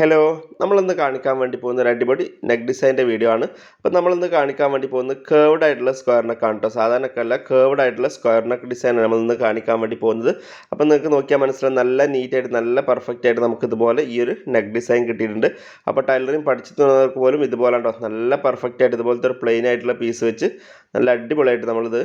Hello നമ്മളിന്ന് കാണിക്കാൻ വേണ്ടി പോകുന്ന ഒരു അടിപൊളി നെക്ക് ഡിസൈന്റെ വീഡിയോ ആണ്. അപ്പോൾ നമ്മളിന്ന് കാണിക്കാൻ വേണ്ടി പോകുന്നത് കേർവ്ഡ് ആയിട്ടുള്ള സ്ക്വയർ നെക്ക് ആണ് കേട്ടോ സാധാരണക്കല്ല കേർവ്ഡ് ആയിട്ടുള്ള സ്ക്വയർ നെക്ക് ഡിസൈനാണ് നമ്മളിന്ന് കാണിക്കാൻ വേണ്ടി പോകുന്നത്. അപ്പോൾ നിങ്ങൾക്ക് നോക്കിയാൽ മനസ്സിലാവും നല്ല നീറ്റായിട്ട് നല്ല പെർഫെക്റ്റ് ആയിട്ട് നമുക്ക് ഇതുപോലെ ഈ ഒരു നെക്ക് ഡിസൈൻ കിട്ടിയിട്ടുണ്ട്. അപ്പോൾ ടൈലറിങ് പഠിച്ചിട്ടുള്ളവർക്ക് പോലും ഇതുപോലെ ഉണ്ടോ? നല്ല പെർഫെക്റ്റ് ആയിട്ട് ഇതുപോലത്തെ ഒരു പ്ലെയിൻ ആയിട്ടുള്ള പീസ് വെച്ച് നല്ല അടിപൊളിയായിട്ട് നമ്മളിത്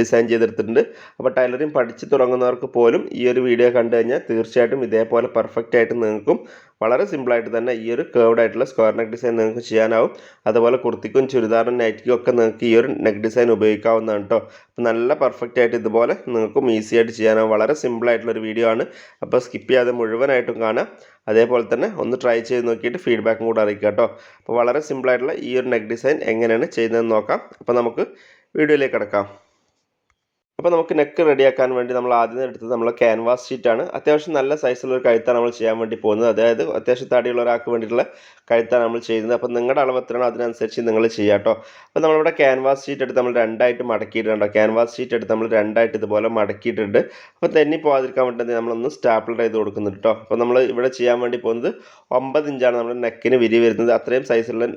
ഡിസൈൻ ചെയ്തെടുത്തിട്ടുണ്ട്. അപ്പോൾ ടൈലറിങ് പഠിച്ചു തുടങ്ങുന്നവർക്ക് പോലും ഈ ഒരു വീഡിയോ കണ്ടു കഴിഞ്ഞാൽ തീർച്ചയായിട്ടും ഇതേപോലെ പെർഫെക്റ്റ് ആയിട്ട് നിങ്ങൾക്കും വളരെ സിമ്പിളായിട്ട് തന്നെ ഈ ഒരു കേർവ്ഡ് ആയിട്ടുള്ള സ്ക്വയർ നെക്ക് ഡിസൈൻ നിങ്ങൾക്ക് ചെയ്യാനാവും. അതുപോലെ കുർത്തിക്കും ചുരിദാറും നൈറ്റിക്കും ഒക്കെ നിങ്ങൾക്ക് ഈ ഒരു നെക്ക് ഡിസൈൻ ഉപയോഗിക്കാവുന്നതാണ് കേട്ടോ അപ്പോൾ നല്ല പെർഫെക്റ്റ് ആയിട്ട് ഇതുപോലെ നിങ്ങൾക്കും ഈസി ആയിട്ട് ചെയ്യാനാവും. വളരെ സിമ്പിളായിട്ടുള്ളൊരു വീഡിയോ ആണ്. അപ്പോൾ സ്കിപ്പ് ചെയ്യാതെ മുഴുവനായിട്ടും കാണാം. അതേപോലെ തന്നെ ഒന്ന് ട്രൈ ചെയ്ത് നോക്കിയിട്ട് ഫീഡ്ബാക്കും കൂടെ അറിയിക്കുക കേട്ടോ അപ്പോൾ വളരെ സിമ്പിളായിട്ടുള്ള ഈ ഒരു നെക്ക് ഡിസൈൻ എങ്ങനെയാണ് ചെയ്യുന്നതെന്ന് നോക്കാം. അപ്പോൾ നമുക്ക് വീഡിയോയിലേക്ക് കിടക്കാം. അപ്പോൾ നമുക്ക് നെക്ക് റെഡിയാക്കാൻ വേണ്ടി നമ്മൾ ആദ്യം എടുത്തത് നമ്മൾ ക്യാൻവാസ് ഷീറ്റാണ് അത്യാവശ്യം നല്ല സൈസുള്ള ഒരു കഴുത്താണ് നമ്മൾ ചെയ്യാൻ വേണ്ടി പോകുന്നത്. അതായത് അത്യാവശ്യം തടിയുള്ള ഒരാൾക്ക് വേണ്ടിയിട്ടുള്ള കഴുത്താണ് നമ്മൾ ചെയ്യുന്നത്. അപ്പോൾ നിങ്ങളുടെ അളവ് എത്രയാണോ അതിനനുസരിച്ച് നിങ്ങൾ ചെയ്യുക കേട്ടോ. അപ്പോൾ നമ്മളിവിടെ ക്യാൻവാസ് ഷീറ്റ് എടുത്ത് നമ്മൾ രണ്ടായിട്ട് മടക്കിയിട്ടുണ്ട് ക്യാൻവാസ് ഷീറ്റ് എടുത്ത് നമ്മൾ രണ്ടായിട്ട് ഇതുപോലെ മടക്കിയിട്ടുണ്ട്. അപ്പോൾ തെന്നി പോകാതിരിക്കാൻ വേണ്ടി നമ്മളൊന്ന് സ്റ്റാപ്പിൾ ചെയ്ത് കൊടുക്കുന്നുണ്ട് കേട്ടോ. അപ്പോൾ നമ്മൾ ഇവിടെ ചെയ്യാൻ വേണ്ടി പോകുന്നത് ഒമ്പത് ഇഞ്ചാണ് നമ്മുടെ നെക്കിന് വിരി വരുന്നത്. അത്രയും സൈസുള്ള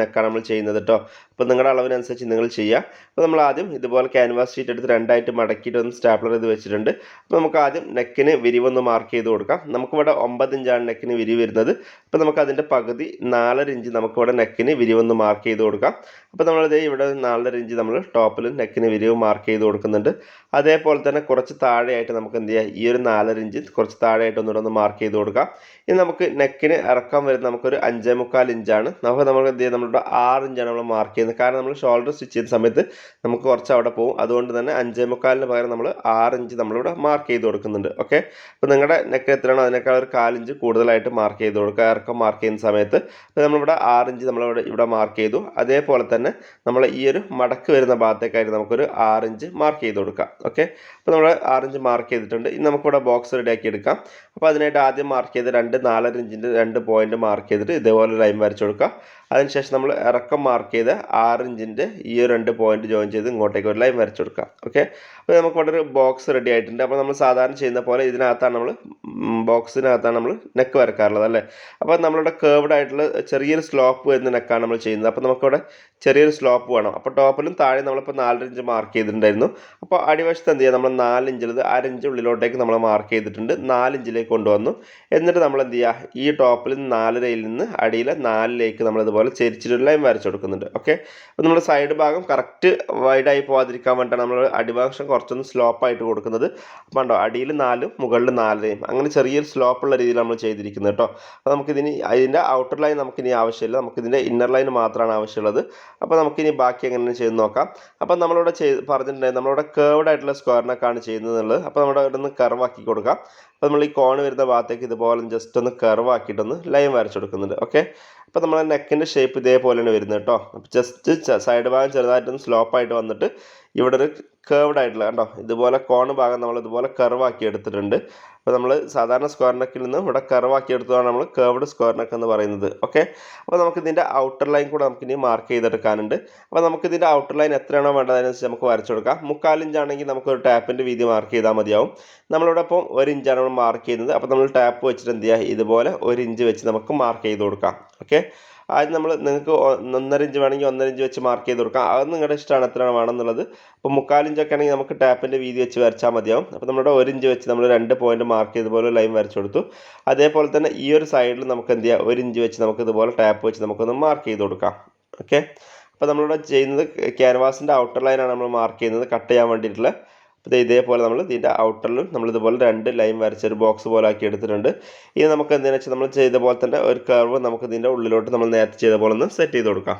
നെക്കാണ് നമ്മൾ ചെയ്യുന്നത് കേട്ടോ. അപ്പോൾ നിങ്ങളുടെ അളവിനനുസരിച്ച് നിങ്ങൾ ചെയ്യുക അപ്പോൾ നമ്മൾ ആദ്യം ഇതുപോലെ ക്യാൻവാസ് ഷീറ്റ് എടുത്ത് രണ്ടായിട്ട് മടക്കിയിട്ട് ഒന്ന് സ്റ്റാപ്ലർ ചെയ്ത് വെച്ചിട്ടുണ്ട്. അപ്പോൾ നമുക്ക് ആദ്യം നെക്കിന് വിരിവൊന്ന് മാർക്ക് ചെയ്ത് കൊടുക്കാം. നമുക്കിവിടെ ഒമ്പത് ഇഞ്ചാണ് നെക്കിന് വിരിവ് വരുന്നത്. അപ്പോൾ നമുക്ക് അതിന്റെ പകുതി നാലര ഇഞ്ച് നമുക്കിവിടെ നെക്കിന് വിരിവൊന്ന് മാർക്ക് ചെയ്ത് കൊടുക്കാം. അപ്പോൾ നമ്മളിത് ഇവിടെ നാലര ഇഞ്ച് നമ്മൾ ടോപ്പിൽ നെക്കിന് വിരിവ് മാർക്ക് ചെയ്ത് കൊടുക്കുന്നുണ്ട്. അതേപോലെ തന്നെ കുറച്ച് താഴെയായിട്ട് നമുക്ക് എന്ത് ചെയ്യാം? ഈ ഒരു നാലര ഇഞ്ച് കുറച്ച് താഴെയായിട്ട് ഒന്നുകൂടെ ഒന്ന് മാർക്ക് ചെയ്ത് കൊടുക്കാം. ഇനി നമുക്ക് നെക്കിന് ഇറക്കാൻ വരുന്ന നമുക്കൊരു അഞ്ചേ മുക്കാൽ ഇഞ്ചാണ് നമുക്ക് നമ്മൾ എന്ത് ചെയ്യാം? നമ്മളുടെ ആറ് ഇഞ്ചാണ് നമ്മൾ മാർക്ക് ചെയ്യുന്നത്. കാരണം നമ്മൾ ഷോൾഡർ സ്റ്റിച്ച് ചെയ്യുന്ന സമയത്ത് നമുക്ക് കുറച്ച് അവിടെ പോകും അതുകൊണ്ട് തന്നെ അഞ്ചേ മുക്കാലിന് പകരം നമ്മൾ ആറ് ഇഞ്ച് നമ്മളിവിടെ മാർക്ക് ചെയ്ത് കൊടുക്കുന്നുണ്ട്. ഓക്കെ അപ്പോൾ നിങ്ങളുടെ നെക്ക് എത്രയാണോ അതിനേക്കാൾ ഒരു കാലിഞ്ച് കൂടുതലായിട്ട് മാർക്ക് ചെയ്ത് കൊടുക്കുക. ഇറക്കം മാർക്ക് ചെയ്യുന്ന സമയത്ത്. അപ്പോൾ നമ്മളിവിടെ ആറ് ഇഞ്ച് നമ്മളിവിടെ ഇവിടെ മാർക്ക് ചെയ്തു. അതേപോലെ തന്നെ നമ്മൾ ഈ ഒരു മടക്ക് വരുന്ന ഭാഗത്തേക്കായിട്ട് നമുക്കൊരു ആറിഞ്ച് മാർക്ക് ചെയ്ത് കൊടുക്കാം. ഓക്കെ അപ്പോൾ നമ്മൾ ആറിഞ്ച് മാർക്ക് ചെയ്തിട്ടുണ്ട്. ഇനി നമുക്കിവിടെ ബോക്സ് റെഡിയാക്കി എടുക്കാം. അപ്പോൾ അതിനായിട്ട് ആദ്യം മാർക്ക് ചെയ്ത് രണ്ട് നാലര ഇഞ്ചിന്റെ രണ്ട് പോയിന്റ് മാർക്ക് ചെയ്തിട്ട് ഇതേപോലെ ലൈൻ വരച്ചു കൊടുക്കുക അതിനുശേഷം നമ്മൾ ഇറക്കം മാർക്ക് ചെയ്ത് ആറ് ഇഞ്ചിന്റെ ഈ രണ്ട് പോയിന്റ് ജോയിൻ ചെയ്ത് ഇങ്ങോട്ടേക്ക് ഒരു ലൈൻ വരച്ചു കൊടുക്കാം ഓക്കെ അപ്പോൾ നമുക്ക് ഇവിടെ ഒരു ബോക്സ് റെഡി ആയിട്ടുണ്ട്. അപ്പോൾ നമ്മൾ സാധാരണ ചെയ്യുന്ന പോലെ ഇതിനകത്താണ് നമ്മൾ ബോക്സിനകത്താണ് നമ്മൾ നെക്ക് വരക്കാറുള്ളത് അല്ലേ? അപ്പോൾ നമ്മളിവിടെ കേർവ്ഡ് ആയിട്ടുള്ള ചെറിയൊരു സ്ലോപ്പ് വരുന്ന നെക്കാണ് നമ്മൾ ചെയ്യുന്നത്. അപ്പോൾ നമുക്കിവിടെ ചെറിയൊരു സ്ലോപ്പ് വേണം. അപ്പോൾ ടോപ്പിലും താഴെ നമ്മളിപ്പോൾ നാലര ഇഞ്ച് മാർക്ക് ചെയ്തിട്ടുണ്ടായിരുന്നു. അപ്പോൾ അടിവശത്ത് എന്ത് ചെയ്യുക നമ്മൾ നാലിഞ്ചിലത് അരഞ്ച് ഉള്ളിലോട്ടേക്ക് നമ്മൾ മാർക്ക് ചെയ്തിട്ടുണ്ട്. നാലിഞ്ചിലേക്ക് കൊണ്ടുവന്നു. എന്നിട്ട് നമ്മൾ എന്ത് ചെയ്യുക ഈ ടോപ്പിൽ നാലരയിൽ നിന്ന് അടിയിലെ നാലിലേക്ക് നമ്മൾ ഇതുപോലെ ചെരിച്ചിട്ടൊരു ലൈൻ വരച്ചു കൊടുക്കുന്നുണ്ട്. ഓക്കെ അപ്പോൾ നമ്മുടെ സൈഡ് ഭാഗം കറക്റ്റ് വൈഡായി പോകാതിരിക്കാൻ വേണ്ടിയിട്ടാണ് നമ്മൾ അടിഭാഗം കുറച്ചൊന്ന് സ്ലോപ്പായിട്ട് കൊടുക്കുന്നത്. അപ്പോൾ ഉണ്ടോ അടിയിൽ നാലും മുകളിൽ നാലരയും. അങ്ങനെ ചെറിയൊരു സ്ലോപ്പുള്ള രീതിയിൽ നമ്മൾ ചെയ്തിരിക്കുന്നത് കേട്ടോ. അപ്പോൾ നമുക്കിതിന് അതിന്റെ ഔട്ടർ ലൈൻ നമുക്കിനി ആവശ്യമില്ല. നമുക്കിതിന്റെ ഇന്നർ ലൈൻ മാത്രമാണ് ആവശ്യമുള്ളത്. അപ്പോൾ നമുക്കിനി ബാക്കി എങ്ങനെ ചെയ്ത് നോക്കാം. അപ്പോൾ നമ്മളിവിടെ ചെയ്ത് പറഞ്ഞിട്ടുണ്ടായിരുന്നു നമ്മളിവിടെ കേർവ്ഡ് ആയിട്ടുള്ള സ്ക്വയറിനൊക്കെയാണ് ചെയ്യുന്നത് എന്നുള്ളത്. അപ്പോൾ നമ്മുടെ ഇവിടെ നിന്ന് കർവാക്കി കൊടുക്കാം. അപ്പോൾ നമ്മൾ ഈ കോൺ വരുന്ന ഭാഗത്തേക്ക് ഇതുപോലെ ജസ്റ്റ് ഒന്ന് കർവ് കർവാക്കിയിട്ടൊന്ന് ലൈൻ വരച്ചു കൊടുക്കുന്നുണ്ട്. ഓക്കെ അപ്പോൾ നമ്മുടെ നെക്കിന്റെ ഷേപ്പ് ഇതേപോലെയാണ് വരുന്നത് കേട്ടോ അപ്പോൾ ജസ്റ്റ് സൈഡ് ഭാഗം ചെറുതായിട്ടൊന്ന് സ്ലോപ്പായിട്ട് വന്നിട്ട് ഇവിടെ ഒരു കേർവ്ഡ് ആയിട്ടുള്ള കണ്ടോ? ഇതുപോലെ കോൺ ഭാഗം നമ്മൾ ഇതുപോലെ കർവ് ആക്കി എടുത്തിട്ടുണ്ട്. അപ്പോൾ നമ്മൾ സാധാരണ സ്ക്വയർ നെക്കിൽ നിന്ന് ഇവിടെ കർവാക്കി എടുത്തതാണ് നമ്മൾ കേർവ്ഡ് സ്ക്വയർ നെക്ക് എന്ന് പറയുന്നത്. ഓക്കെ അപ്പോൾ നമുക്ക് ഇതിന്റെ ഔട്ടർ ലൈൻ കൂടെ നമുക്ക് ഇനി മാർക്ക് ചെയ്തെടുക്കാനുണ്ട്. അപ്പോൾ നമുക്ക് ഇതിന്റെ ഔട്ടർ ലൈൻ എത്രയാണോ വേണ്ടത് അതിനനുസരിച്ച് നമുക്ക് വരച്ചു കൊടുക്കാം. മുക്കാൽ ഇഞ്ചാണെങ്കിൽ നമുക്ക് ഒരു ടാപ്പിന്റെ വീതി മാർക്ക് ചെയ്താൽ മതിയാവും. നമ്മളിവിടെ ഇപ്പോൾ ഒരു ഇഞ്ചാണ് നമ്മൾ മാർക്ക് ചെയ്യുന്നത്. അപ്പോൾ നമ്മൾ ടാപ്പ് വെച്ചിട്ട് എന്ത് ചെയ്യുക? ഇതുപോലെ ഒരു ഇഞ്ച് വെച്ച് നമുക്ക് മാർക്ക് ചെയ്ത് കൊടുക്കാം. ഓക്കെ ആദ്യം നമ്മൾ നിങ്ങൾക്ക് ഒന്നര ഇഞ്ച് വേണമെങ്കിൽ ഒന്നര ഇഞ്ച് വെച്ച് മാർക്ക് ചെയ്ത് കൊടുക്കാം. അത് നിങ്ങളുടെ ഇഷ്ടമാണ് എത്രയാണ് വേണമെന്നുള്ളത്. അപ്പോൾ മുക്കാൽ ഇഞ്ചൊക്കെ ആണെങ്കിൽ നമുക്ക് ടാപ്പിന്റെ വീതി വെച്ച് വരച്ചാൽ മതിയാവും. അപ്പോൾ നമ്മുടെ ഒരു ഇഞ്ച് വെച്ച് നമ്മൾ രണ്ട് പോയിന്റ് മാർക്ക് ചെയ്തപോലെ ലൈൻ വരച്ചു കൊടുത്തു. അതേപോലെ തന്നെ ഈ ഒരു സൈഡിൽ നമുക്ക് എന്ത് ചെയ്യാം? ഒരു ഇഞ്ച് വെച്ച് നമുക്ക് ഇതുപോലെ ടാപ്പ് വെച്ച് നമുക്കൊന്ന് മാർക്ക് ചെയ്ത് കൊടുക്കാം. ഓക്കെ അപ്പോൾ നമ്മളിവിടെ ചെയ്യുന്നത് ക്യാൻവാസിന്റെ ഔട്ടർ ലൈനാണ് നമ്മൾ മാർക്ക് ചെയ്യുന്നത് കട്ട് ചെയ്യാൻ വേണ്ടിയിട്ടുള്ള അപ്പോൾ ഇതേപോലെ നമ്മൾ ഇതിന്റെ ഔട്ടറിലും നമ്മൾ ഇതുപോലെ രണ്ട് ലൈൻ വരച്ചൊരു ബോക്സ് പോലെ ആക്കി എടുത്തിട്ടുണ്ട്. ഇനി നമുക്ക് എന്തെന്ന് വെച്ചാൽ നമ്മൾ ചെയ്ത പോലെ തന്നെ ഒരു കർവ് നമുക്ക് ഇതിന്റെ ഉള്ളിലോട്ട് നമ്മൾ നേരത്തെ ചെയ്ത പോലെ ഒന്ന് സെറ്റ് ചെയ്ത് കൊടുക്കാം.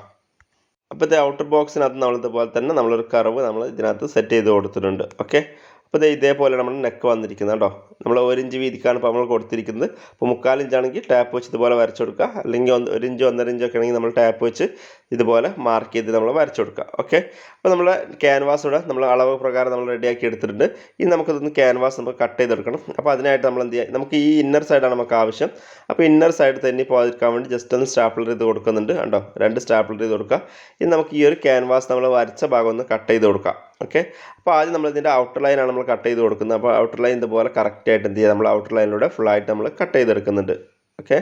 അപ്പോൾ ഇത് ഔട്ടർ ബോക്സിനകത്ത് നമ്മൾ ഇതുപോലെ തന്നെ നമ്മളൊരു കർവ് നമ്മൾ ഇതിനകത്ത് സെറ്റ് ചെയ്ത് കൊടുത്തിട്ടുണ്ട്. ഓക്കെ? അപ്പോൾ ഇത് ഇതേപോലെ നമ്മൾ നെക്ക് വന്നിരിക്കുന്നത് കേട്ടോ നമ്മൾ ഒരു ഇഞ്ച് വീതിക്കാണ് ഇപ്പോൾ നമ്മൾ കൊടുത്തിരിക്കുന്നത്. അപ്പോൾ മുക്കാൽ ഇഞ്ചാണെങ്കിൽ ടാപ്പ് വെച്ച് ഇതുപോലെ വരച്ചു കൊടുക്കുക. അല്ലെങ്കിൽ ഒരു ഇഞ്ച് ഒന്നര ഇഞ്ചൊക്കെ ആണെങ്കിൽ നമ്മൾ ടാപ്പ് വെച്ച് ഇതുപോലെ മാർക്ക് ചെയ്ത് നമ്മൾ വരച്ചു കൊടുക്കുക. ഓക്കെ അപ്പോൾ നമ്മൾ ക്യാൻവാസ് ഇവിടെ നമ്മൾ അളവ് പ്രകാരം നമ്മൾ റെഡിയാക്കി എടുത്തിട്ടുണ്ട്. ഇനി നമുക്കിതൊന്ന് ക്യാൻവാസ് നമുക്ക് കട്ട് ചെയ്തെടുക്കണം. അപ്പോൾ അതിനായിട്ട് നമ്മൾ എന്ത് ചെയ്യുക നമുക്ക് ഈ ഇന്നർ സൈഡാണ് നമുക്ക് ആവശ്യം. അപ്പോൾ ഇന്നർ സൈഡ് തന്നെ പോകാതിരിക്കാൻ വേണ്ടി ജസ്റ്റ് ഒന്ന് സ്റ്റാപ്പിളർ ചെയ്ത് കൊടുക്കുന്നുണ്ട്. കണ്ടോ? രണ്ട് സ്റ്റാപ്പിളർ ചെയ്ത് കൊടുക്കുക. ഇനി നമുക്ക് ഈ ഒരു ക്യാൻവാസ് നമ്മൾ വരച്ച ഭാഗം ഒന്ന് കട്ട് ചെയ്ത് കൊടുക്കാം. ഓക്കെ? അപ്പോൾ ആദ്യം നമ്മൾ ഇതിന്റെ ഔട്ടർ ലൈനാണ് നമ്മൾ കട്ട് ചെയ്ത് കൊടുക്കുന്നത്. അപ്പോൾ ഔട്ടർ ലൈൻ ഇതുപോലെ കറക്റ്റായിട്ട് എന്ത് ചെയ്യുക നമ്മൾ ഔട്ടർ ലൈനിലൂടെ ഫുള്ളായിട്ട് നമ്മൾ കട്ട് ചെയ്തെടുക്കുന്നുണ്ട്. ഓക്കെ?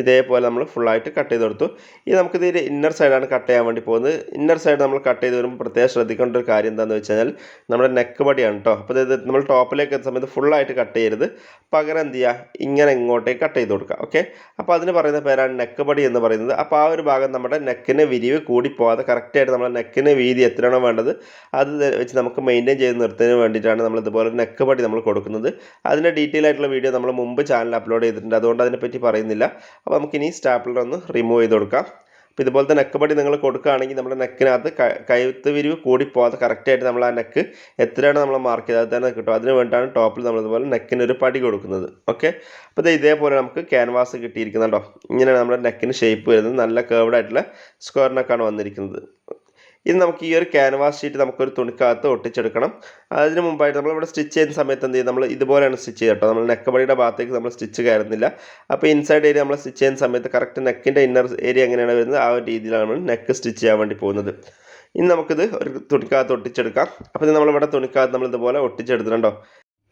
ഇതേപോലെ നമ്മൾ ഫുള്ളായിട്ട് കട്ട് ചെയ്ത് കൊടുത്തു. ഇനി നമുക്കിത് ഇന്നർ സൈഡാണ് കട്ട് ചെയ്യാൻ വേണ്ടി പോകുന്നത്. ഇന്നർ സൈഡ് നമ്മൾ കട്ട് ചെയ്ത് വരുമ്പോൾ പ്രത്യേകം ശ്രദ്ധിക്കേണ്ട ഒരു കാര്യം എന്താണെന്ന് വെച്ച് കഴിഞ്ഞാൽ നമ്മുടെ നെക്ക് പടിയാണ് കേട്ടോ അപ്പോൾ ഇത് നമ്മൾ ടോപ്പിലേക്ക് എത്തുന്ന സമയത്ത് ഫുള്ളായിട്ട് കട്ട് ചെയ്യരുത്. പകരം എന്ത് ചെയ്യുക ഇങ്ങനെ ഇങ്ങോട്ടേക്ക് കട്ട് ചെയ്ത് കൊടുക്കുക. ഓക്കെ അപ്പോൾ അതിന് പറയുന്ന പേരാണ് നെക്ക് പടി എന്ന് പറയുന്നത്. അപ്പോൾ ആ ഒരു ഭാഗം നമ്മുടെ നെക്കിന് വിരിവ് കൂടി പോകാതെ കറക്റ്റായിട്ട് നമ്മുടെ നെക്കിന് വീതി എത്രയാണോ വേണ്ടത് അത് വെച്ച് നമുക്ക് മെയിന്റെയിൻ ചെയ്ത് നിർത്തുന്നതിന് വേണ്ടിയിട്ടാണ് നമ്മൾ ഇതുപോലെ നെക്ക് പടി നമ്മൾ കൊടുക്കുന്നത്. അതിന്റെ ഡീറ്റെയിൽ ആയിട്ടുള്ള വീഡിയോ നമ്മൾ മുമ്പ് ചാനൽ അപ്ലോഡ് ചെയ്തിട്ടുണ്ട്. അതുകൊണ്ട് അതിനെപ്പറ്റി പറയുന്നില്ല. അപ്പോൾ നമുക്കിനി സ്റ്റാപ്പിളർ ഒന്ന് റിമൂവ് ചെയ്ത് കൊടുക്കാം. അപ്പോൾ ഇതുപോലത്തെ നെക്ക് പടി നിങ്ങൾ കൊടുക്കുകയാണെങ്കിൽ നമ്മുടെ നെക്കിനകത്ത് കഴുത്ത് വിരിവ് കൂടി പോകാതെ കറക്റ്റായിട്ട് നമ്മൾ ആ നെക്ക് എത്രയാണ് നമ്മൾ മാർക്ക് ചെയ്തത് തന്നെ കിട്ടും. അതിന് വേണ്ടിയാണ് ടോപ്പിൽ നമ്മൾ ഇതുപോലെ നെക്കിന് ഒരു പടി കൊടുക്കുന്നത്. ഓക്കെ അപ്പോൾ ഇത് ഇതേപോലെ നമുക്ക് ക്യാൻവാസ് കിട്ടിയിരിക്കുന്നുണ്ടോ? ഇങ്ങനെയാണ് നമ്മുടെ നെക്കിന് ഷേപ്പ് വരുന്നത്. നല്ല കേർവ്ഡ് ആയിട്ടുള്ള സ്ക്വയർ നെക്കാണ് വന്നിരിക്കുന്നത്. ഇനി നമുക്ക് ഈ ഒരു ക്യാൻവാസ് ഷീറ്റ് നമുക്കൊരു തുണിക്കകത്ത് ഒട്ടിച്ചെടുക്കണം. അതിന് മുമ്പായിട്ട് നമ്മളിവിടെ സ്റ്റിച്ച് ചെയ്യുന്ന സമയത്ത് എന്ത് ചെയ്യും? നമ്മൾ ഇതുപോലെയാണ് സ്റ്റിച്ച് ചെയ്യുക കേട്ടോ. നമ്മൾ നെക്കബടിയുടെ ഭാഗത്തേക്ക് നമ്മൾ സ്റ്റിച്ച് കയറുന്നില്ല. അപ്പോൾ ഇൻസൈഡ് ഏരിയ നമ്മൾ സ്റ്റിച്ച് ചെയ്യുന്ന സമയത്ത് കറക്റ്റ് നെക്കിന്റെ ഇന്നർ ഏരിയ എങ്ങനെയാണ് വരുന്നത്? ആ ഒരു രീതിയിലാണ് നമ്മൾ നെക്ക് സ്റ്റിച്ച് ചെയ്യാൻ വേണ്ടി പോകുന്നത്. ഇനി നമുക്കിത് ഒരു തുണിക്കകത്ത് ഒട്ടിച്ചെടുക്കാം. അപ്പോൾ ഇത് നമ്മളിവിടെ തുണിക്കകത്ത് നമ്മൾ ഇതുപോലെ ഒട്ടിച്ചെടുത്തിട്ടുണ്ടോ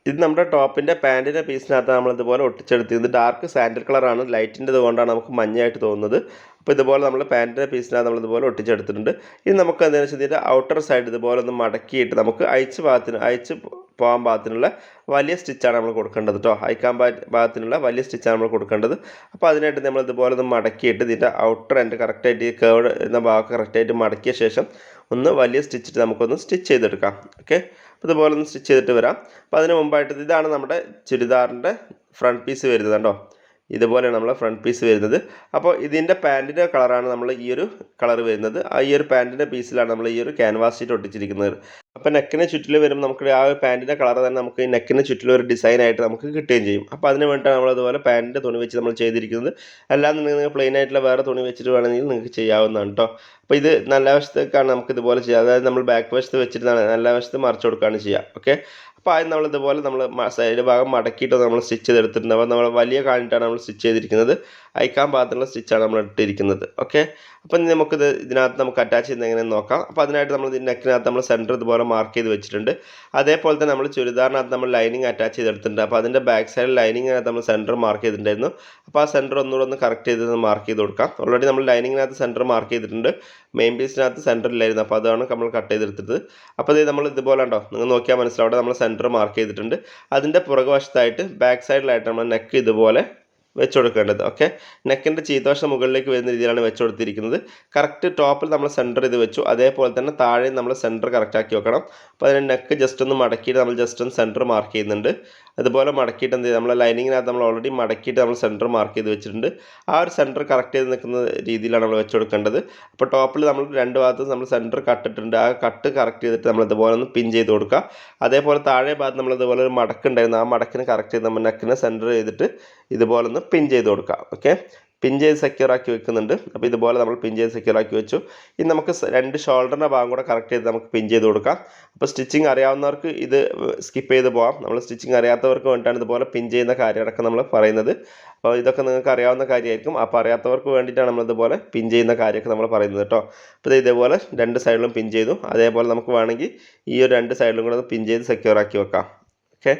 ഇത് നമ്മുടെ ടോപ്പിന്റെ പാന്റിന്റെ പീസിനകത്ത് നമ്മളിതുപോലെ ഒട്ടിച്ചെടുത്തത് ഡാർക്ക് സാൻഡൽ കളറാണ് ലൈറ്റിന്റെ കൊണ്ടാണ് നമുക്ക് മഞ്ഞയായിട്ട് തോന്നുന്നത്. അപ്പോൾ ഇതുപോലെ നമ്മൾ പാന്റിന്റെ പീസിനകത്ത് നമ്മൾ ഇതുപോലെ ഒട്ടിച്ചെടുത്തിട്ടുണ്ട്. ഇനി നമുക്ക് എന്താണെന്ന് വെച്ചാൽ ഇതിന്റെ ഔട്ടർ സൈഡ് ഇതുപോലെ ഒന്ന് മടക്കിയിട്ട് നമുക്ക് അയച്ച് ഭാഗത്തിന് അയച്ച് പോകാൻ ഭാഗത്തിനുള്ള വലിയ സ്റ്റിച്ചാണ് നമ്മൾ കൊടുക്കേണ്ടത് കേട്ടോ. അയക്കാൻ ഭാഗത്തിനുള്ള വലിയ സ്റ്റിച്ചാണ് നമ്മൾ കൊടുക്കേണ്ടത്. അപ്പോൾ അതിനായിട്ട് നമ്മൾ ഇതുപോലെ ഒന്ന് മടക്കിയിട്ട് ഇതിന്റെ ഔട്ടർ എൻഡ് കറക്റ്റായിട്ട് ഈ കേവ് എന്ന ഭാഗം കറക്റ്റായിട്ട് മടക്കിയ ശേഷം ഒന്ന് വലിയ സ്റ്റിച്ചിട്ട് നമുക്കൊന്ന് സ്റ്റിച്ച് ചെയ്തെടുക്കാം. ഓക്കെ അപ്പോൾ ഇതുപോലെ ഒന്ന് സ്റ്റിച്ച് ചെയ്തിട്ട് വരാം. അപ്പോൾ അതിന് മുമ്പായിട്ട് ഇതാണ് നമ്മുടെ ചുരിദാറിന്റെ ഫ്രണ്ട് പീസ് വരുന്നത് കണ്ടോ ഇതുപോലെയാണ് നമ്മളെ ഫ്രണ്ട് പീസ് വരുന്നത്. അപ്പോൾ ഇതിന്റെ പാന്റിന്റെ കളറാണ് നമ്മൾ ഈ ഒരു കളർ വരുന്നത്. ആ ഈ ഒരു പാന്റിന്റെ പീസിലാണ് നമ്മൾ ഈ ഒരു ക്യാൻവാസ് ഷീറ്റ് ഒട്ടിച്ചിരിക്കുന്നത്. അപ്പോൾ നെക്കിന് ചുറ്റിൽ വരുമ്പോൾ നമുക്ക് ആ ഒരു പാന്റിന്റെ കളർ തന്നെ നമുക്ക് നെക്കിന് ചുറ്റിലും ഒരു ഡിസൈൻ ആയിട്ട് നമുക്ക് കിട്ടുകയും ചെയ്യും. അപ്പോൾ അതിന് വേണ്ടിയിട്ടാണ് നമ്മൾ അതുപോലെ പാന്റിന്റെ തുണി വെച്ച് നമ്മൾ ചെയ്തിരിക്കുന്നത്. അല്ലാന്നുണ്ടെങ്കിൽ നിങ്ങൾ പ്ലെയിൻ ആയിട്ടുള്ള വേറെ തുണി വെച്ചിട്ട് വേണമെങ്കിൽ നിങ്ങൾക്ക് ചെയ്യാവുന്നതാണ് കേട്ടോ അപ്പോൾ ഇത് നല്ല വശത്തേക്കാണ് നമുക്ക് ഇതുപോലെ ചെയ്യുക അതായത് നമ്മൾ ബാക്ക് വശത്ത് വെച്ചിട്ട് നല്ല വശത്ത് മറിച്ച് കൊടുക്കുകയാണ് ചെയ്യുക. ഓക്കെ അപ്പോൾ ആദ്യം നമ്മൾ ഇതുപോലെ നമ്മൾ സൈഡ് ഭാഗം മടക്കിയിട്ട് നമ്മൾ സ്റ്റിച്ച് ചെയ്തെടുത്തിട്ടുണ്ട്. അപ്പോൾ നമ്മൾ വലിയ കാണിട്ടാണ് നമ്മൾ സ്റ്റിച്ച് ചെയ്തിരിക്കുന്നത്. അയക്കാൻ പാകത്തിനുള്ള സ്റ്റിച്ചാണ് നമ്മൾ ഇട്ടിരിക്കുന്നത്. ഓക്കെ അപ്പം നമുക്കിത് ഇതിനകത്ത് നമുക്ക് അറ്റാച്ച് ചെയ്യുന്നത് എങ്ങനെയെന്ന് നോക്കാം. അപ്പോൾ അതിനായിട്ട് നമ്മൾ നെക്കിനകത്ത് നമ്മൾ സെന്റർ ഇതുപോലെ മാർക്ക് ചെയ്ത് വെച്ചിട്ടുണ്ട്. അതേപോലെ തന്നെ നമ്മൾ ചുരിദാറിനകത്ത് നമ്മൾ ലൈനിങ് അറ്റാച്ച് ചെയ്തെടുത്തിട്ടുണ്ട്. അപ്പോൾ അതിന്റെ ബാക്ക് സൈഡ് ലൈനിങ്ങിനകത്ത് നമ്മൾ സെന്റർ മാർക്ക് ചെയ്തിട്ടുണ്ടായിരുന്നു. അപ്പോൾ ആ സെന്റർ ഒന്നുകൂടെ ഒന്ന് കറക്റ്റ് ചെയ്ത് മാർക്ക് ചെയ്ത് കൊടുക്കാം. ഓൾറെഡി നമ്മൾ ലൈനിങ്ങിനകത്ത് സെന്റർ മാർക്ക് ചെയ്തിട്ടുണ്ട്. മെയിൻ പീസിനകത്ത് സെന്ററിലായിരുന്നു അപ്പോൾ അതാണ് നമ്മൾ കട്ട് ചെയ്തെടുത്തത്. അപ്പോൾ ഇത് നമ്മൾ ഇതുപോലെ ഉണ്ടോ? നിങ്ങൾ നോക്കിയാൽ മനസ്സിലാവും. അവിടെ നമ്മൾ സെന്റർ മാർക്ക് ചെയ്തിട്ടുണ്ട്. അതിന്റെ പുറകുവശത്തായിട്ട് ബാക്ക് സൈഡിലായിട്ട് നമ്മൾ നെക്ക് ഇതുപോലെ വെച്ച് കൊടുക്കേണ്ടത് ഓക്കെ നെക്കിന്റെ ചീത്തവശം മുകളിലേക്ക് വരുന്ന രീതിയിലാണ് വെച്ച് കൊടുത്തിരിക്കുന്നത് കറക്റ്റ് ടോപ്പിൽ നമ്മൾ സെന്റർ ഇത് വെച്ചു. അതേപോലെ തന്നെ താഴെ നമ്മൾ സെന്റർ കറക്റ്റ് ആക്കി വെക്കണം. അപ്പോൾ അതിന് നെക്ക് ജസ്റ്റ് ഒന്ന് മടക്കിയിട്ട് നമ്മൾ ജസ്റ്റ് ഒന്ന് സെന്റർ മാർക്ക് ചെയ്യുന്നുണ്ട്. അതുപോലെ മടക്കിയിട്ട് എന്ത് നമ്മൾ ലൈനിങ്ങിനകത്ത് നമ്മൾ ഓൾറെഡി മടക്കിയിട്ട് നമ്മൾ സെന്റർ മാർക്ക് ചെയ്ത് വെച്ചിട്ടുണ്ട്. ആ ഒരു സെന്റർ കറക്റ്റ് ചെയ്ത് നിൽക്കുന്ന രീതിയിലാണ് നമ്മൾ വെച്ച് കൊടുക്കേണ്ടത് അപ്പോൾ ടോപ്പിൽ നമ്മൾ രണ്ട് ഭാഗത്ത് നമ്മൾ സെന്റർ കട്ടിട്ടുണ്ട് ആ കട്ട് കറക്റ്റ് ചെയ്തിട്ട് നമ്മൾ ഇതുപോലെ ഒന്ന് പിൻ ചെയ്ത് കൊടുക്കുക. അതേപോലെ താഴെ ഭാഗത്ത് നമ്മൾ ഇതുപോലെ ഒരു മടക്കുണ്ടായിരുന്നു ആ മടക്കിന് കറക്റ്റ് ചെയ്ത് നമ്മൾ നെക്കിനെ സെന്റർ ചെയ്തിട്ട് ഇതുപോലെ ഒന്ന് പിൻ ചെയ്ത് കൊടുക്കുക. ഓക്കെ പിൻ ചെയ്ത് സെക്യൂർ ആക്കി വെക്കുന്നുണ്ട്. അപ്പോൾ ഇതുപോലെ നമ്മൾ പിൻ ചെയ്ത് സെക്യൂർ ആക്കി വെച്ചു. ഇനി നമുക്ക് രണ്ട് ഷോൾഡറിന്റെ ഭാഗം കൂടെ കറക്റ്റ് ചെയ്ത് നമുക്ക് പിൻ ചെയ്ത് കൊടുക്കാം. അപ്പോൾ സ്റ്റിച്ചിങ് അറിയാവുന്നവർക്ക് ഇത് സ്കിപ്പ് ചെയ്ത് പോകാം നമ്മൾ സ്റ്റിച്ചിങ് അറിയാത്തവർക്ക് വേണ്ടിയിട്ടാണ് ഇതുപോലെ പിൻ ചെയ്യുന്ന കാര്യമടക്കം നമ്മൾ പറയുന്നത്. അപ്പോൾ ഇതൊക്കെ നിങ്ങൾക്ക് അറിയാവുന്ന കാര്യമായിരിക്കും. അപ്പോൾ അറിയാത്തവർക്ക് വേണ്ടിയിട്ടാണ് നമ്മൾ ഇതുപോലെ പിൻ ചെയ്യുന്ന കാര്യമൊക്കെ നമ്മൾ പറയുന്നത് കേട്ടോ. അപ്പോൾ ഇത് ഇതേപോലെ രണ്ട് സൈഡിലും പിൻ ചെയ്തു. അതേപോലെ നമുക്ക് വേണമെങ്കിൽ ഈ ഒരു രണ്ട് സൈഡിലും കൂടെ പിൻ ചെയ്ത് സെക്യൂർ ആക്കി വെക്കാം. ഓക്കെ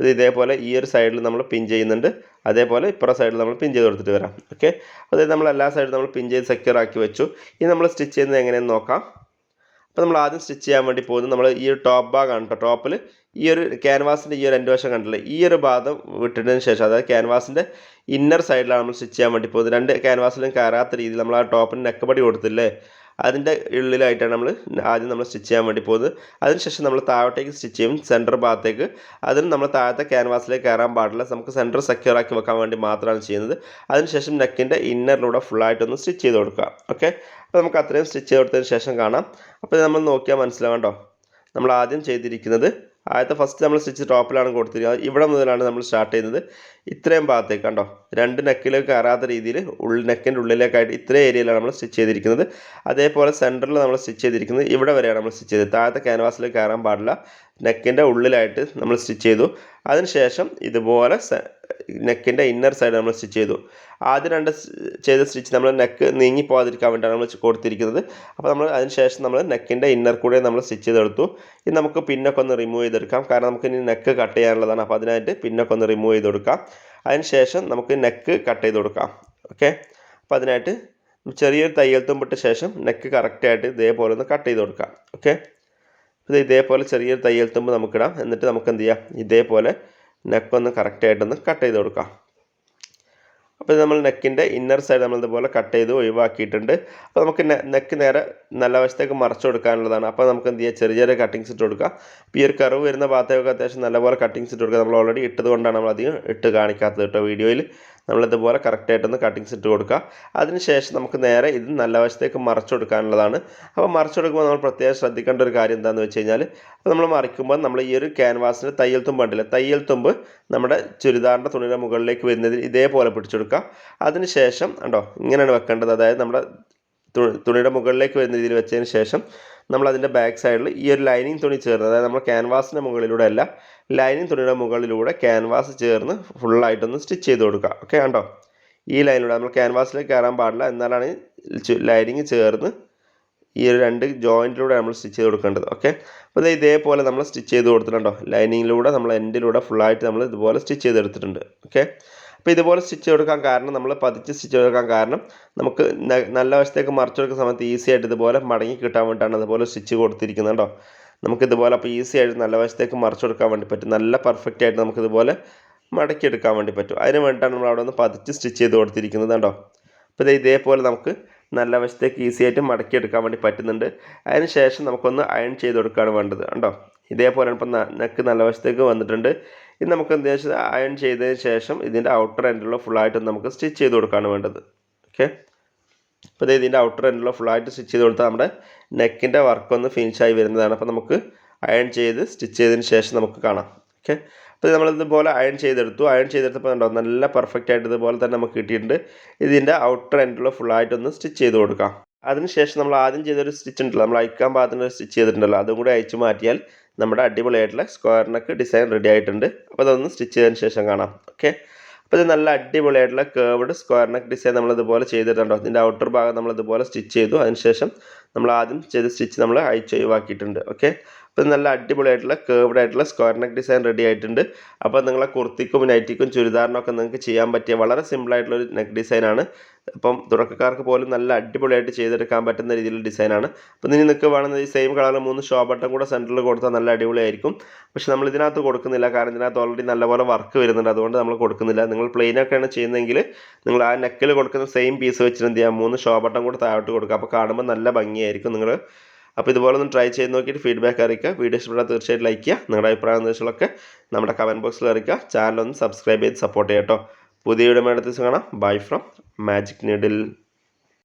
ഇത് ഇതേപോലെ ഈ ഒരു സൈഡിൽ നമ്മൾ പിൻ ചെയ്യുന്നുണ്ട്. അതേപോലെ ഇപ്പുറ സൈഡിൽ നമ്മൾ പിൻ ചെയ്ത് കൊടുത്തിട്ട് വരാം. ഓക്കെ അതായത് നമ്മൾ എല്ലാ സൈഡിലും നമ്മൾ പിൻ ചെയ്ത് സെക്യൂർ ആക്കി വെച്ചു. ഇനി നമ്മൾ സ്റ്റിച്ച് ചെയ്യുന്നത് എങ്ങനെയെന്ന് നോക്കാം. അപ്പോൾ നമ്മൾ ആദ്യം സ്റ്റിച്ച് ചെയ്യാൻ വേണ്ടി പോകുന്നത് നമ്മൾ ഈ ഒരു ടോപ്പ് ഭാഗമാണ് കേട്ടോ. ടോപ്പിൽ ഈ ഒരു ക്യാൻവാസിന്റെ ഈ ഒരു രണ്ട് വശം കണ്ടില്ലേ? ഈ ഒരു ഭാഗം വിട്ടിട്ടതിന് ശേഷം അതായത് ക്യാൻവാസിന്റെ ഇന്നർ സൈഡിലാണ് നമ്മൾ സ്റ്റിച്ച് ചെയ്യാൻ വേണ്ടി പോകുന്നത്. രണ്ട് ക്യാൻവാസിലും കയറാത്ത രീതിയിൽ നമ്മൾ ആ ടോപ്പിന് നെക്ക് പടി കൊടുത്തില്ലേ? അതിന്റെ ഉള്ളിലായിട്ടാണ് നമ്മൾ ആദ്യം നമ്മൾ സ്റ്റിച്ച് ചെയ്യാൻ വേണ്ടി പോകുന്നത്. അതിനുശേഷം നമ്മൾ താഴോട്ടേക്ക് സ്റ്റിച്ച് ചെയ്യും സെന്റർ ഭാഗത്തേക്ക്. അതിന് നമ്മൾ താഴത്തെ ക്യാൻവാസിലേക്ക് കയറാൻ പാടില്ല. നമുക്ക് സെന്റർ സെക്യൂർ ആക്കി വെക്കാൻ വേണ്ടി മാത്രമാണ് ചെയ്യുന്നത്. അതിനുശേഷം നെക്കിന്റെ ഇന്നറിലൂടെ ഫുള്ളായിട്ടൊന്ന് സ്റ്റിച്ച് ചെയ്ത് കൊടുക്കുക. ഓക്കെ അപ്പോൾ നമുക്ക് അത്രയും സ്റ്റിച്ച് ചെയ്ത് കൊടുത്തതിന് ശേഷം കാണാം. അപ്പോൾ നമ്മൾ നോക്കിയാൽ മനസ്സിലാവണ്ടോ നമ്മൾ ആദ്യം ചെയ്തിരിക്കുന്നത് ആദ്യത്തെ ഫസ്റ്റ് നമ്മൾ സ്റ്റിച്ച് ടോപ്പിലാണ് കൊടുത്തിരിക്കുന്നത്. ഇവിടെ മുതലാണ് നമ്മൾ സ്റ്റാർട്ട് ചെയ്യുന്നത്. ഇത്രയും ഭാഗത്തേക്ക് കണ്ടോ? രണ്ട് നെക്കിലേക്ക് കയറാത്ത രീതിയിൽ ഉൾ നെക്കിന്റെ ഉള്ളിലേക്കായിട്ട് ഇത്രയും ഏരിയയിലാണ് നമ്മൾ സ്റ്റിച്ച് ചെയ്തിരിക്കുന്നത്. അതേപോലെ സെന്ററിൽ നമ്മൾ സ്റ്റിച്ച് ചെയ്തിരിക്കുന്നത് ഇവിടെ വരെയാണ് നമ്മൾ സ്റ്റിച്ച് ചെയ്തത്. താഴത്തെ ക്യാൻവാസിലേക്ക് കയറാൻ പാടില്ല. നെക്കിന്റെ ഉള്ളിലായിട്ട് നമ്മൾ സ്റ്റിച്ച് ചെയ്തു. അതിനുശേഷം ഇതുപോലെ നെക്കിന്റെ ഇന്നർ സൈഡ് നമ്മൾ സ്റ്റിച്ച് ചെയ്തു. ആദ്യം രണ്ട് ചെയ്ത സ്റ്റിച്ച് നമ്മൾ നെക്ക് നീങ്ങി പോകാതിരിക്കാൻ വേണ്ടിയാണ് നമ്മൾ കൊടുത്തിരിക്കുന്നത്. അപ്പോൾ നമ്മൾ അതിന് ശേഷം നമ്മൾ നെക്കിന്റെ ഇന്നർ കൂടെ നമ്മൾ സ്റ്റിച്ച് ചെയ്തെടുത്തു. ഇനി നമുക്ക് പിന്നൊക്കെ ഒന്ന് റിമൂവ് ചെയ്തെടുക്കാം. കാരണം നമുക്ക് ഇനി നെക്ക് കട്ട് ചെയ്യാനുള്ളതാണ്. അപ്പോൾ അതിനായിട്ട് പിന്നൊക്കെ ഒന്ന് റിമൂവ് ചെയ്ത് കൊടുക്കാം അതിന് ശേഷം നമുക്ക് നെക്ക് കട്ട് ചെയ്ത് കൊടുക്കാം. ഓക്കെ അപ്പോൾ അതിനായിട്ട് ചെറിയൊരു തയ്യൽ തുമ്പിട്ട ശേഷം നെക്ക് കറക്റ്റായിട്ട് ഇതേപോലെ ഒന്ന് കട്ട് ചെയ്ത് കൊടുക്കാം. ഓക്കെ ഇത് ഇതേപോലെ ചെറിയൊരു തയ്യൽ തുമ്പ് നമുക്കിടാം. എന്നിട്ട് നമുക്ക് എന്ത് ചെയ്യാം? ഇതേപോലെ നെക്കൊന്ന് കറക്റ്റായിട്ടൊന്ന് കട്ട് ചെയ്ത് കൊടുക്കാം. അപ്പോൾ നമ്മൾ നെക്കിന്റെ ഇന്നർ സൈഡ് നമ്മൾ ഇതുപോലെ കട്ട് ചെയ്ത് ഒഴിവാക്കിയിട്ടുണ്ട്. അപ്പോൾ നമുക്ക് നെക്ക് നേരെ നല്ല വശത്തേക്ക് മറച്ചു കൊടുക്കാനുള്ളതാണ്. അപ്പോൾ നമുക്ക് എന്ത് ചെയ്യാം? ചെറിയ ചെറിയ കട്ടിങ്സ് ഇട്ട് കൊടുക്കുക അപ്പോൾ ഈ ഒരു കർവ് വരുന്ന ഭാഗത്തേക്ക് അത്യാവശ്യം നല്ലപോലെ കട്ടിങ്സ് ഇട്ട് കൊടുക്കുക നമ്മൾ ഓൾറെഡി ഇട്ടത് കൊണ്ടാണ് നമ്മൾ അധികം ഇട്ട് കാണിക്കാത്തത് കേട്ടോ വീഡിയോയിൽ നമ്മളിതുപോലെ കറക്റ്റായിട്ടൊന്ന് കട്ടിങ്സ് ഇട്ട് കൊടുക്കുക. അതിനുശേഷം നമുക്ക് നേരെ ഇത് നല്ല വശത്തേക്ക് മറച്ചു കൊടുക്കാനുള്ളതാണ് അപ്പോൾ മറച്ചു കൊടുക്കുമ്പോൾ നമ്മൾ പ്രത്യേകം ശ്രദ്ധിക്കേണ്ട ഒരു കാര്യം എന്താണെന്ന് വെച്ച് കഴിഞ്ഞാൽ നമ്മൾ മറിക്കുമ്പോൾ നമ്മൾ ഈ ഒരു ക്യാൻവാസിന്റെ തയ്യൽ തുമ്പ് ഉണ്ടല്ലോ തയ്യൽ തുമ്പ് നമ്മുടെ ചുരിദാറിന്റെ തുണിയുടെ മുകളിലേക്ക് വരുന്നതിൽ ഇതേപോലെ പിടിച്ചെടുക്കുക. അതിനുശേഷം ഉണ്ടോ ഇങ്ങനെയാണ് വെക്കേണ്ടത്. അതായത് നമ്മുടെ തുണിയുടെ മുകളിലേക്ക് വരുന്ന രീതിയിൽ വെച്ചതിന് ശേഷം നമ്മൾ അതിന്റെ ബാക്ക് സൈഡിൽ ഈ ഒരു ലൈനിങ് തുണി ചേർന്ന് അതായത് നമ്മൾ ക്യാൻവാസിന്റെ മുകളിലൂടെ അല്ല ലൈനിങ് തുണിയുടെ മുകളിലൂടെ ക്യാൻവാസ് ചേർന്ന് ഫുള്ളായിട്ടൊന്ന് സ്റ്റിച്ച് ചെയ്ത് കൊടുക്കുക. ഓക്കെ കണ്ടോ? ഈ ലൈനിലൂടെ നമ്മൾ ക്യാൻവാസിലേക്ക് കയറാൻ പാടില്ല. എന്നാലാണ് ലൈനിങ് ചേർന്ന് ഈ ഒരു രണ്ട് ജോയിന്റിലൂടെ നമ്മൾ സ്റ്റിച്ച് ചെയ്ത് കൊടുക്കേണ്ടത്. ഓക്കെ അപ്പോൾ ഇതേപോലെ നമ്മൾ സ്റ്റിച്ച് ചെയ്ത് കൊടുത്തിട്ടുണ്ടോ ലൈനിങ്ങിലൂടെ നമ്മൾ എൻഡിലൂടെ ഫുള്ളായിട്ട് നമ്മൾ ഇതുപോലെ സ്റ്റിച്ച് ചെയ്തെടുത്തിട്ടുണ്ട്. ഓക്കെ അപ്പോൾ ഇതുപോലെ സ്റ്റിച്ച് കൊടുക്കാൻ കാരണം നമ്മൾ പതിച്ച് സ്റ്റിച്ച് കൊടുക്കാൻ കാരണം നമുക്ക് നല്ല വശത്തേക്ക് മറിച്ച് കൊടുക്കുന്ന സമയത്ത് ഈസി ആയിട്ട് ഇതുപോലെ മടങ്ങി കിട്ടാൻ വേണ്ടിയിട്ടാണ് അതുപോലെ സ്റ്റിച്ച് കൊടുത്തിരിക്കുന്നത് കേട്ടോ നമുക്ക് ഇതുപോലെ അപ്പോൾ ഈസി ആയിട്ട് നല്ല വശത്തേക്ക് മറിച്ച് കൊടുക്കാൻ വേണ്ടി പറ്റും. നല്ല പെർഫെക്റ്റ് ആയിട്ട് നമുക്ക് ഇതുപോലെ മടക്കി എടുക്കാൻ വേണ്ടി പറ്റും. അതിന് വേണ്ടിയിട്ടാണ് നമ്മൾ അവിടെ ഒന്ന് പതിച്ച് സ്റ്റിച്ച് ചെയ്ത് കൊടുത്തിരിക്കുന്നത് കേട്ടോ അപ്പോൾ ഇതേപോലെ നമുക്ക് നല്ല വശത്തേക്ക് ഈസി ആയിട്ട് മടക്കി എടുക്കാൻ വേണ്ടി പറ്റുന്നുണ്ട്. അതിന് ശേഷം നമുക്കൊന്ന് അയൺ ചെയ്ത് കൊടുക്കുകയാണ് വേണ്ടത് കണ്ടോ ഇതേപോലെ ഇപ്പം നെക്ക് നല്ല വശത്തേക്ക് വന്നിട്ടുണ്ട്. ഇത് നമുക്ക് എന്താ വെച്ചാൽ അയൺ ചെയ്തതിന് ശേഷം ഇതിന്റെ ഔട്ടർ എൻഡിലുള്ള ഫുള്ളായിട്ട് നമുക്ക് സ്റ്റിച്ച് ചെയ്ത് കൊടുക്കുകയാണ് വേണ്ടത്. ഓക്കെ അപ്പോൾ ഇത് ഇതിന്റെ ഔട്ടർ എൻഡിലുള്ള ഫുള്ളായിട്ട് സ്റ്റിച്ച് ചെയ്ത് കൊടുത്താൽ നമ്മുടെ നെക്കിന്റെ വർക്കൊന്ന് ഫിനിഷായി വരുന്നതാണ്. അപ്പോൾ നമുക്ക് അയൺ ചെയ്ത് സ്റ്റിച്ച് ചെയ്തതിന് ശേഷം നമുക്ക് കാണാം. ഓക്കെ അപ്പോൾ നമ്മൾ ഇതുപോലെ അയൺ ചെയ്തെടുത്തു. അയൺ ചെയ്തെടുത്തപ്പോൾ ഉണ്ടോ നല്ല പെർഫെക്റ്റ് ആയിട്ട് ഇതുപോലെ തന്നെ നമുക്ക് കിട്ടിയിട്ടുണ്ട്. ഇതിന്റെ ഔട്ടർ എൻഡിലുള്ള ഫുള്ളായിട്ടൊന്ന് സ്റ്റിച്ച് ചെയ്ത് കൊടുക്കാം. അതിനുശേഷം നമ്മൾ ആദ്യം ചെയ്തൊരു സ്റ്റിച്ച് ഉണ്ടല്ലോ നമ്മൾ അയക്കാൻ പാകത്തിന് സ്റ്റിച്ച് ചെയ്തിട്ടുണ്ടല്ലോ അതും കൂടി അയച്ചു മാറ്റിയാൽ നമ്മുടെ അടിപൊളിയായിട്ടുള്ള സ്ക്വയർ ഡിസൈൻ റെഡി ആയിട്ടുണ്ട്. അപ്പോൾ അതൊന്ന് സ്റ്റിച്ച് ചെയ്തതിന് ശേഷം കാണാം. ഓക്കെ അപ്പോൾ ഇത് നല്ല അടിപൊളിയായിട്ടുള്ള കേർവ്ഡ് സ്ക്വയർ നെക്ക് ഡിസൈൻ നമ്മൾ ഇതുപോലെ ചെയ്തിട്ടുണ്ടോ? ഇതിന്റെ ഔട്ടർ ഭാഗം നമ്മൾ ഇതുപോലെ സ്റ്റിച്ച് ചെയ്തു അതിനുശേഷം നമ്മൾ ആദ്യം ചെയ്ത സ്റ്റിച്ച് നമ്മൾ അയച്ച് ഒഴിവാക്കിയിട്ടുണ്ട്. ഓക്കെ അപ്പോൾ നല്ല അടിപൊളിയായിട്ടുള്ള കേർവ്ഡ് ആയിട്ടുള്ള സ്ക്വയർ നെക്ക് ഡിസൈൻ റെഡി ആയിട്ടുണ്ട്. അപ്പോൾ നിങ്ങളെ കുർത്തിക്കും നൈറ്റിക്കും ചുരിദാറിനൊക്കെ നിങ്ങൾക്ക് ചെയ്യാൻ പറ്റിയ വളരെ സിമ്പിളായിട്ടുള്ള ഒരു നെക്ക് ഡിസൈനാണ് അപ്പം തുടക്കക്കാർക്ക് പോലും നല്ല അടിപൊളിയായിട്ട് ചെയ്തെടുക്കാൻ പറ്റുന്ന രീതിയിലുള്ള ഡിസൈനാണ് അപ്പം ഇനി നിങ്ങൾക്ക് വേണമെന്ന് ഈ സെയിം കളറിൽ മൂന്ന് ഷോ ബട്ടൺ കൂടെ സെന്ററിൽ കൊടുത്താൽ നല്ല അടിപൊളിയായിരിക്കും. പക്ഷെ നമ്മൾ ഇതിനകത്ത് കൊടുക്കുന്നില്ല. കാരണം ഇതിനകത്ത് ഓൾറെഡി നല്ലപോലെ വർക്ക് വരുന്നുണ്ട്. അതുകൊണ്ട് നമ്മൾ കൊടുക്കുന്നില്ല. നിങ്ങൾ പ്ലെയിനൊക്കെയാണ് ചെയ്യുന്നതെങ്കിൽ നിങ്ങൾ ആ നെക്കിൽ കൊടുക്കുന്ന സെയിം പീസ് വെച്ചിട്ട് എന്ത് ചെയ്യാം? മൂന്ന് ഷോ ബട്ടൺ കൂടെ താഴോട്ട് കൊടുക്കുക. അപ്പോൾ കാണുമ്പോൾ നല്ല ഭംഗിയായിരിക്കും. നിങ്ങൾ അപ്പോൾ ഇതുപോലെ ഒന്ന് ട്രൈ ചെയ്ത് നോക്കിയിട്ട് ഫീഡ്ബാക്ക് അറിയിക്കുക. വീഡിയോ ഇഷ്ടപ്പെട്ടാൽ തീർച്ചയായിട്ടും ലൈക്ക് ചെയ്യുക. നിങ്ങളുടെ അഭിപ്രായ നിർദ്ദേശങ്ങളൊക്കെ നമ്മുടെ കമന്റ് ബോക്സിൽ അറിയിക്കുക. ചാനൽ ഒന്ന് സബ്സ്ക്രൈബ് ചെയ്ത് സപ്പോർട്ട് ചെയ്യാം കേട്ടോ. പുതിയ വീഡിയോ മേഡത്തിൽ കാണാം. Bye from magic needle